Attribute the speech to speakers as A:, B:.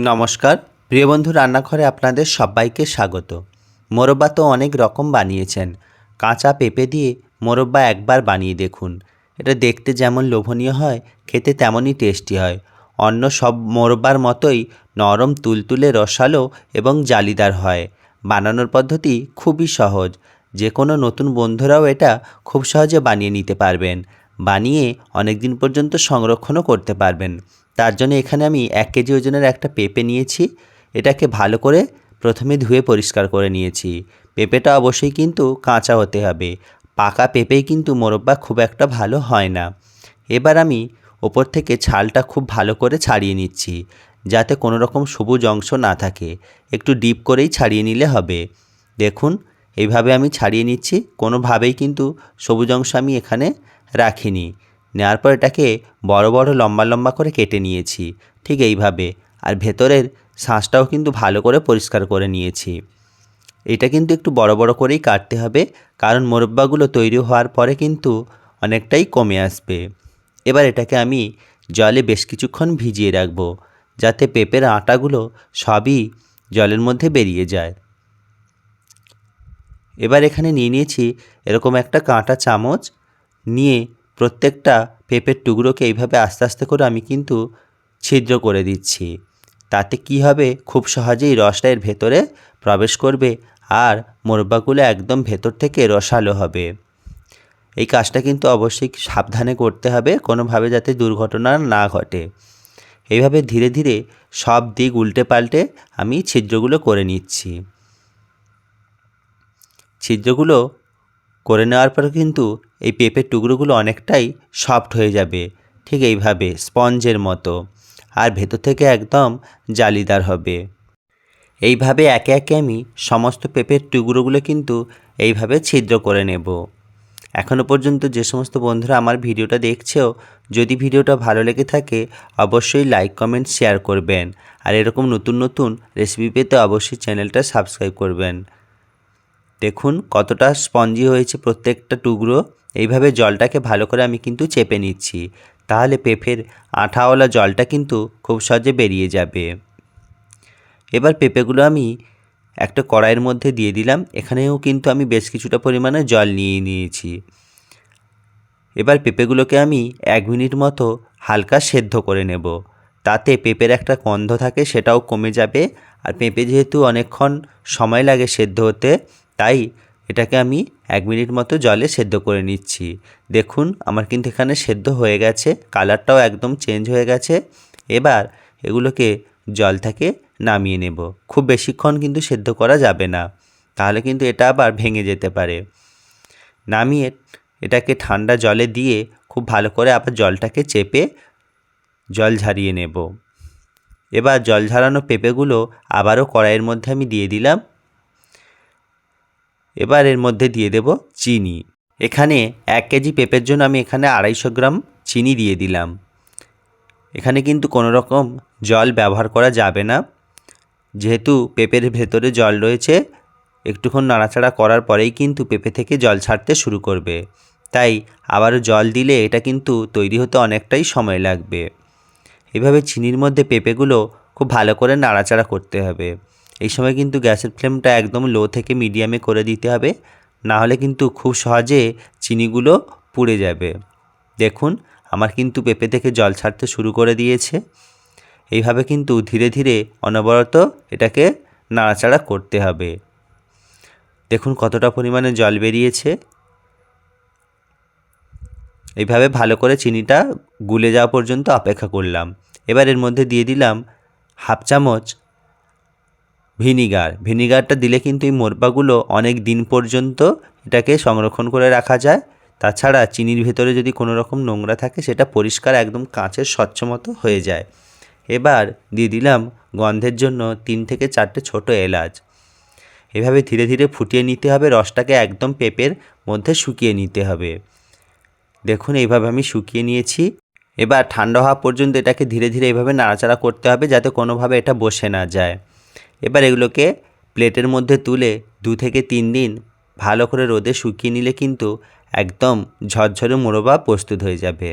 A: নমস্কার। প্রিয় বন্ধু, রান্নাঘরে আপনাদের সবাইকে স্বাগত। মোরব্বা তো অনেক রকম বানিয়েছেন। কাঁচা পেঁপে দিয়ে মোরব্বা একবার বানিয়ে দেখুন। এটা দেখতে যেমন লোভনীয় হয়, খেতে তেমনই টেস্টি হয়। অন্য সব মোরব্বার মতোই নরম তুলতুলে রসালো এবং জালিদার হয়। বানানোর পদ্ধতি খুবই সহজ। যে কোনো নতুন বন্ধুরাও এটা খুব সহজে বানিয়ে নিতে পারবেন। বানিয়ে অনেক দিন পর্যন্ত সংরক্ষণও করতে পারবেন। তার জন্য এখানে আমি এক কেজি ওজনের একটা পেঁপে নিয়েছি। এটাকে ভালো করে প্রথমে ধুয়ে পরিষ্কার করে নিয়েছি। পেঁপেটা অবশ্যই কিন্তু কাঁচা হতে হবে। পাকা পেঁপেই কিন্তু মোরব্বা খুব একটা ভালো হয় না। এবার আমি ওপর থেকে ছালটা খুব ভালো করে ছাড়িয়ে নিচ্ছি, যাতে কোনো রকম সবুজ অংশ না থাকে। একটু ডিপ করেই ছাড়িয়ে নিলে হবে। দেখুন, এইভাবে আমি ছাড়িয়ে নিচ্ছি। কোনোভাবেই কিন্তু সবুজ অংশ আমি এখানে রাখিনি। নেওয়ার পর এটাকে বড় বড় লম্বা লম্বা করে কেটে নিয়েছি, ঠিক এইভাবে। আর ভেতরের শাঁসটাও কিন্তু ভালো করে পরিষ্কার করে নিয়েছি। এটা কিন্তু একটু বড় বড় করেই কাটতে হবে, কারণ মোরব্বাগুলো তৈরি হওয়ার পরে কিন্তু অনেকটাই কমে আসবে। এবার এটাকে আমি জলে বেশ কিছুক্ষণ ভিজিয়ে রাখব, যাতে পেঁপের আটাগুলো সবই জলের মধ্যে বেরিয়ে যায়। এবার এখানে নিয়ে নিয়েছি এরকম একটা কাঁটা চামচ, নিয়ে প্রত্যেকটা পেঁপের টুকরোকে এইভাবে আস্তে আস্তে করে আমি কিন্তু ছিদ্র করে দিচ্ছি। তাতে কি হবে? খুব সহজেই রসটা এর ভেতরে প্রবেশ করবে আর মোরব্বাগুলো একদম ভেতর থেকে রসালো হবে। এই কাজটা কিন্তু অবশ্যই সাবধানে করতে হবে কোনোভাবে যাতে দুর্ঘটনা না ঘটে। এইভাবে ধীরে ধীরে সব দিক উল্টে পাল্টে আমি ছিদ্রগুলো করে নিচ্ছি। ছিদ্রগুলো করে নেওয়ার পর কিন্তু এই পেঁপের টুকরোগুলো অনেকটাই সফট হয়ে যাবে, ঠিক এইভাবে, স্পঞ্জের মতো। আর ভেতর থেকে একদম জালিদার হবে। এইভাবে একে একে আমি সমস্ত পেঁপের টুকরোগুলো কিন্তু এইভাবে ছিদ্র করে নেব। এখনও পর্যন্ত যে সমস্ত বন্ধুরা আমার ভিডিওটা দেখছেও, যদি ভিডিওটা ভালো লেগে থাকে, অবশ্যই লাইক কমেন্ট শেয়ার করবেন। আর এরকম নতুন নতুন রেসিপি পেতে অবশ্যই চ্যানেলটা সাবস্ক্রাইব করবেন। দেখুন কতটা স্পঞ্জি হয়েছে প্রত্যেকটা টুকরো। এইভাবে জলটাকে ভালো করে আমি কিন্তু চেপে নিচ্ছি। তাহলে পেঁপের আঠাওয়ালা জলটা কিন্তু খুব সহজে বেরিয়ে যাবে। এবার পেঁপেগুলো আমি একটা কড়াইয়ের মধ্যে দিয়ে দিলাম। এখানেও কিন্তু আমি বেশ কিছুটা পরিমাণে জল নিয়ে নিয়েছি। এবার পেঁপেগুলোকে আমি এক মিনিট মতো হালকা সেদ্ধ করে নেব। তাতে পেঁপের একটা গন্ধ থাকে, সেটাও কমে যাবে। আর পেঁপে যেহেতু অনেকক্ষণ সময় লাগে সেদ্ধ হতে, তাই এটাকে আমি এক মিনিট মতো জলে সেদ্ধ করে নিচ্ছি। দেখুন, আমার কিন্তু এখানে সেদ্ধ হয়ে গেছে, কালারটাও একদম চেঞ্জ হয়ে গেছে। এবার এগুলোকে জল থেকে নামিয়ে নেব। খুব বেশিক্ষণ কিন্তু সেদ্ধ করা যাবে না, তাহলে কিন্তু এটা আবার ভেঙে যেতে পারে। নামিয়ে এটাকে ঠান্ডা জলে দিয়ে খুব ভালো করে আবার জলটাকে চেপে জল ঝারিয়ে নেব। এবার জল ঝরানো পেঁপেগুলো আবারও কড়াইয়ের মধ্যে আমি দিয়ে দিলাম। এবার এর মধ্যে দিয়ে দেব চিনি। এখানে এক কেজি পেঁপের জন্য আমি এখানে আড়াইশো গ্রাম চিনি দিয়ে দিলাম। এখানে কিন্তু কোনো রকম জল ব্যবহার করা যাবে না। যেহেতু পেঁপের ভেতরে জল রয়েছে, একটুক্ষণ নাড়াচাড়া করার পরেই কিন্তু পেঁপে থেকে জল ছাড়তে শুরু করবে। তাই আবারও জল দিলে এটা কিন্তু তৈরি হতে অনেকটাই সময় লাগবে। এভাবে চিনির মধ্যে পেঁপেগুলো খুব ভালো করে নাড়াচাড়া করতে হবে। এই সময় কিন্তু গ্যাসের ফ্লেমটা একদম লো থেকে মিডিয়ামে করে দিতে হবে। না হলে কিন্তু খুব সহজে চিনিগুলো পুড়ে যাবে। দেখুন, আমার কিন্তু পেঁপে থেকে জল ছাড়তে শুরু করে দিয়েছে। এইভাবে কিন্তু ধীরে ধীরে অনবরত এটাকে নাড়াচাড়া করতে হবে। দেখুন কতটা পরিমাণে জল বেরিয়েছে। এইভাবে ভালো করে চিনিটা গুলে যাওয়া পর্যন্ত অপেক্ষা করলাম। এবার এর মধ্যে দিয়ে দিলাম হাফ চামচ ভিনিগার। ভিনিগারটা দিলে কিন্তু এই মোরবাগুলো অনেক দিন পর্যন্ত এটাকে সংরক্ষণ করে রাখা যায়। তাছাড়া চিনির ভেতরে যদি কোনো রকম নোংরা থাকে, সেটা পরিষ্কার একদম কাঁচের স্বচ্ছ মতো হয়ে যায়। এবার দিয়ে দিলাম গন্ধের জন্য তিন থেকে চারটে ছোট এলাচ। এভাবে ধীরে ধীরে ফুটিয়ে নিতে হবে। রসটাকে একদম পেঁপের মধ্যে শুকিয়ে নিতে হবে। দেখুন, এইভাবে আমি শুকিয়ে নিয়েছি। এবার ঠান্ডা হওয়া পর্যন্ত এটাকে ধীরে ধীরে এইভাবে নাড়াচাড়া করতে হবে যাতে কোনোভাবে এটা বসে না যায়। এবার এগুলোকে প্লেটের মধ্যে তুলে দু থেকে তিন দিন ভালো করে রোদে শুকিয়ে নিলে কিন্তু একদম ঝরঝরে মোড়বা প্রস্তুত হয়ে যাবে।